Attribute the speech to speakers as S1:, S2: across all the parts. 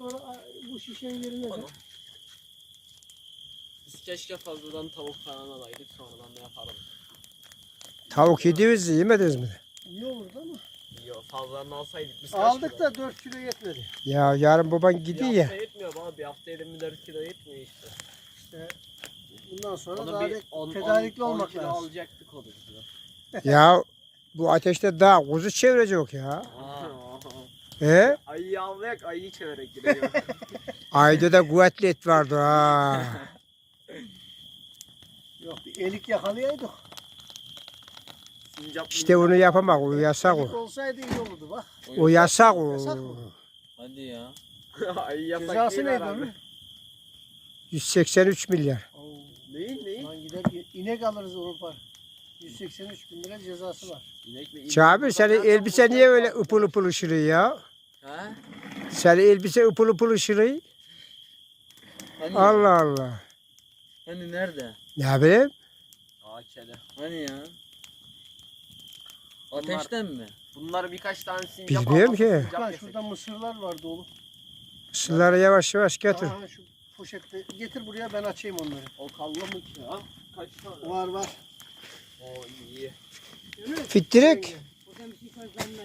S1: Sonra bu şişenin yerine de.
S2: Biz keşke fazladan tavuk falan alaydık sonradan da yaparım.
S3: Tavuk yediniz yemediniz mi?
S1: İyi olurdu ama.
S2: Yok fazladan alsaydık biz kaç
S1: Aldık
S2: kilo?
S1: da 4 kilo yetmedi.
S3: Ya yarın baban
S2: Bir
S3: gidiyor
S2: hafta
S3: ya.
S2: yetmiyor bana bir hafta 24 kilo yetmiyor işte.
S1: İşte bundan sonra
S2: Onu
S1: daha
S2: bir
S1: da
S2: 10
S1: tedarikli
S2: 10
S1: olmak
S2: kilo
S1: lazım.
S2: alacaktık o da bize.
S3: Ya bu ateşte daha kuzu çevirecek ya. He?
S2: Ayıyı avlayak ayıyı çevirerek gidiyor.
S3: Ayda da kuvvetli et vardı ha.
S1: Yok bir elik yakalayaydık.
S2: Sincap
S3: İşte onu yapamak o yasak
S1: Elik
S3: o.
S1: olsaydı iyi olurdu bak.
S3: O yasak o.
S1: Yasak mı?
S4: Hadi ya.
S2: Ayı yasak
S1: Cezası
S2: değil
S1: neydi
S2: herhalde.
S1: onun?
S3: 183 milyar.
S1: Oo,
S2: Neyin neyin?
S1: Lan gider inek alırız Avrupa. 183 bin lira cezası var.
S2: İnek mi?
S3: Çabir senin elbise niye öyle ıpıl ıpıl ışırıyor ya?
S4: Ha?
S3: Senin elbise ıpıl ıpıl ışırıyor.
S4: Hani,
S3: Allah Allah.
S4: hani nerede?
S3: Ne bileyim?
S2: Aa kele.
S4: Hani ya? Ateşten mi?
S2: Bunlar birkaç tane sincap
S3: Bilmiyorum ki.
S1: Lan şurada mısırlar var dolu.
S3: Sılları yavaş yavaş getir.
S1: Aha, şu poşette getir buraya ben açayım onları.
S2: O kallı mı ki ya? Kaç tane?
S1: Var var.
S2: Oo iyi.
S3: Fittirek.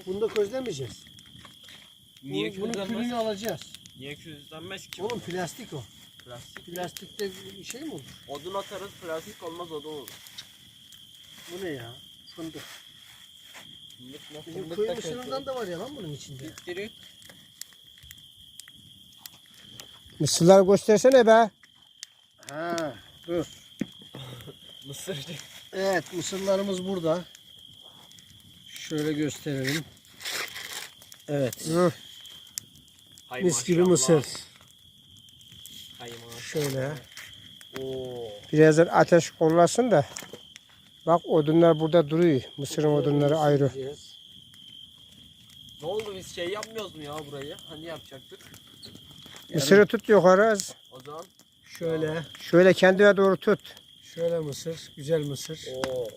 S1: Bunu da közlemeyeceğiz.
S2: Niye
S1: Bunun, bunun külünü alacağız.
S2: Niye közlenmez ki?
S1: Oğlum plastik o.
S2: Plastik.
S1: Plastikte bir şey mi olur?
S2: Odun atarız plastik olmaz odun olur.
S1: Bu ne ya? Fındık.
S2: Fındık mı?
S1: Bizim
S4: Fındık da
S1: mısırından da var ya lan bunun içinde.
S4: Direkt.
S3: Mısırları göstersene be.
S1: Ha, dur.
S2: Mısır.
S1: Evet mısırlarımız burada. Şöyle gösterelim. Evet.
S3: Hı,
S2: Hay
S1: Mis gibi
S2: maşallah.
S1: mısır.
S2: Hay maşallah.
S3: şöyle.
S2: Oo.
S3: Birazdan ateş kollasın da. Bak odunlar burada duruyor. Mısırın odunları ayrı.
S2: Ne oldu biz şey yapmıyoruz mu ya burayı? Hani yapacaktık?
S3: Mısırı tut yukarı az.
S2: O zaman
S1: Şöyle.
S3: Şöyle kendine doğru tut.
S1: Şöyle mısır. Güzel mısır.
S2: Oo.